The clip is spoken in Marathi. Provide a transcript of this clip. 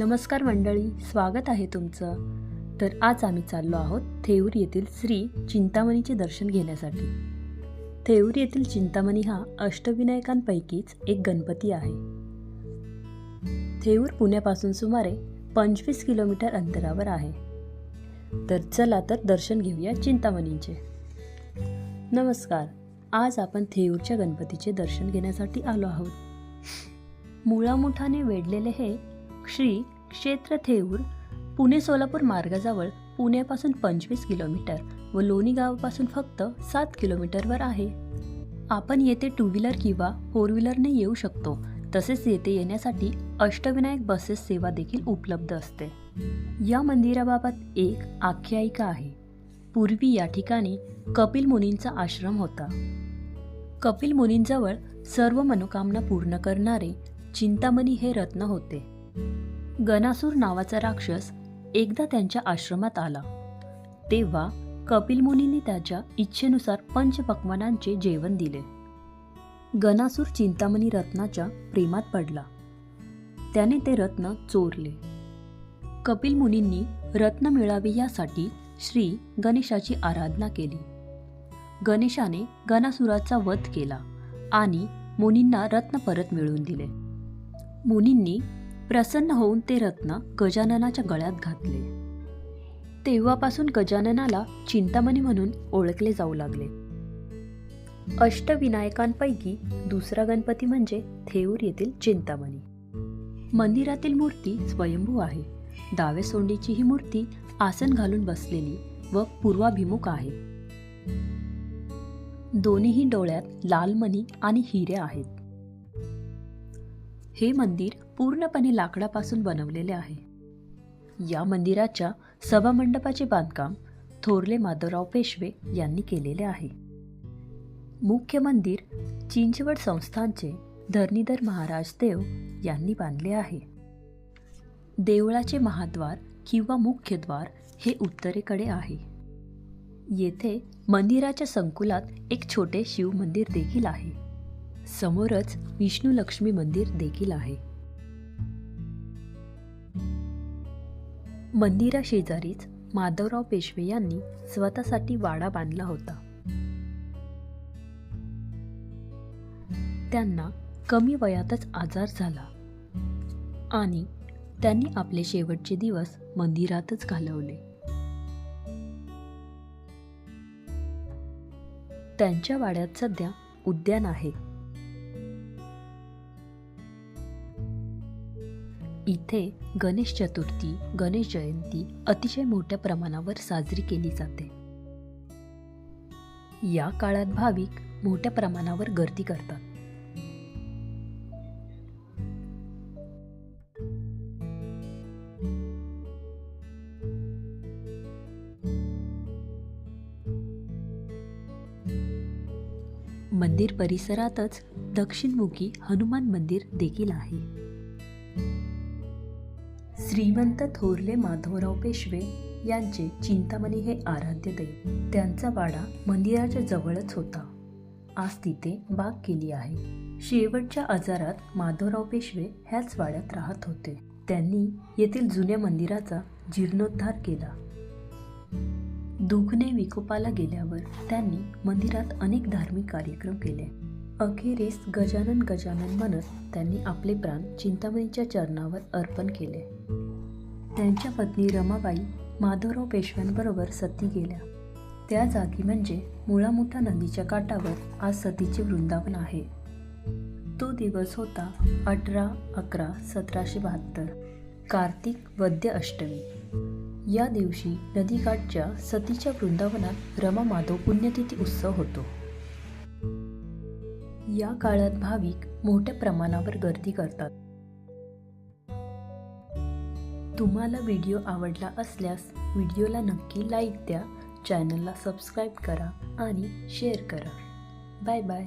नमस्कार मंडळी स्वागत आहे तुमचं. तर आज आम्ही चाललो आहोत थेऊर येथील श्री चिंतामणीचे दर्शन घेण्यासाठी. थेऊर येथील चिंतामणी हा अष्टविनायकांपैकीच एक गणपती आहे. थेऊर पुण्यापासून सुमारे पंचवीस किलोमीटर अंतरावर आहे. तर चला तर दर्शन घेऊया चिंतामणींचे. नमस्कार आज आपण थेऊरच्या गणपतीचे दर्शन घेण्यासाठी आलो आहोत. मुळामुठाने वेढलेले हे श्री क्षेत्र थेऊर पुणे सोलापूर मार्गाजवळ पुण्यापासून पंचवीस किलोमीटर व लोणी गावापासून फक्त सात किलोमीटरवर आहे. आपण येथे टू व्हीलर किंवा फोर व्हीलरने येऊ शकतो. तसेच येथे येण्यासाठी अष्टविनायक बसेस सेवा देखील उपलब्ध असते. या मंदिराबाबत एक आख्यायिका आहे. पूर्वी या ठिकाणी कपिल मुनींचा आश्रम होता. कपिल मुनींजवळ सर्व मनोकामना पूर्ण करणारे चिंतामणी हे रत्न होते. गणासूर नावाचा राक्षस एकदा त्यांच्या आश्रमात आला. तेव्हा कपिलमुनींनी त्याच्या इच्छेनुसार पंचपक्वानांचे जेवण दिले. गणासूर चिंतामणी रत्नाच्या प्रेमात पडला. त्याने ते रत्न चोरले. कपिल मुनींनी रत्न मिळावे यासाठी श्री गणेशाची आराधना केली. गणेशाने गणासुराचा वध केला आणि मुनींना रत्न परत मिळवून दिले. मुनींनी प्रसन्न होऊन ते रत्न गजाननाच्या गळ्यात घातले. तेव्हापासून गजाननाला चिंतामणी म्हणून ओळखले जाऊ लागले. अष्टविनायकांपैकी दुसरा गणपती म्हणजे थेऊर येथील चिंतामणी. मंदिरातील मूर्ती स्वयंभू आहे. डावे सोंडीची ही मूर्ती आसन घालून बसलेली व पूर्वाभिमुख आहे. दोन्हीही डोळ्यात लाल मणी आणि हिरे आहेत. हे मंदिर पूर्णपणे लाकडापासून बनवलेले आहे. या मंदिराच्या सभामंडपाचे बांधकाम थोरले माधवराव पेशवे यांनी केलेले आहे. मुख्य मंदिर चिंचवड संस्थानचे धरणीधर महाराज देव यांनी बांधले आहे. देवळाचे महाद्वार किंवा मुख्य द्वार हे उत्तरेकडे आहे. येथे मंदिराच्या संकुलात एक छोटे शिव मंदिर देखील आहे. समोरच विष्णू लक्ष्मी मंदिर देखील आहे. मंदिराशेजारीच माधवराव पेशवे यांनी स्वतःसाठी वाडा बांधला होता. त्यांना कमी वयातच आजार झाला आणि त्यांनी आपले शेवटचे दिवस मंदिरातच घालवले. त्यांच्या वाड्यात सध्या उद्यान आहे. इथे गणेश चतुर्थी गणेश जयंती अतिशय मोठ्या प्रमाणावर साजरी केली जाते. या काळात भाविक मोठ्या प्रमाणावर गर्दी करतात. मंदिर परिसरातच दक्षिणमुखी हनुमान मंदिर देखील आहे. श्रीमंत थोरले माधवराव पेशवे यांचे चिंतामणी हे आराध्य दैव. त्यांचा वाडा मंदिराच्या जवळच होता. आज तिथे बाग केली आहे. शेवटच्या आजारात माधवराव पेशवे ह्याच वाड्यात राहत होते. त्यांनी येथील जुन्या मंदिराचा जीर्णोद्धार केला. दुखने विकोपाला गेल्यावर त्यांनी मंदिरात अनेक धार्मिक कार्यक्रम केले. अखेरीस गजानन गजानन म्हणत त्यांनी आपले प्राण चिंतामणीच्या चरणावर अर्पण केले. त्यांच्या पत्नी रमाबाई माधवराव पेशव्यांबरोबर सती गेल्या. त्या जागी म्हणजे मुळामुठा नदीच्या काठावर आज सतीचे वृंदावन आहे. तो दिवस होता अठरा अकरा सतराशे बहात्तर कार्तिक वद्य अष्टमी. या दिवशी नदीकाठच्या सतीच्या वृंदावनात रमा माधव पुण्यतिथी उत्सव होतो. या काळात भाविक मोठ्या प्रमाणावर गर्दी करतात. तुम्हाला व्हिडिओ आवडला असल्यास व्हिडिओला नक्की लाईक द्या चॅनलला सबस्क्राईब करा आणि शेअर करा. Bye bye.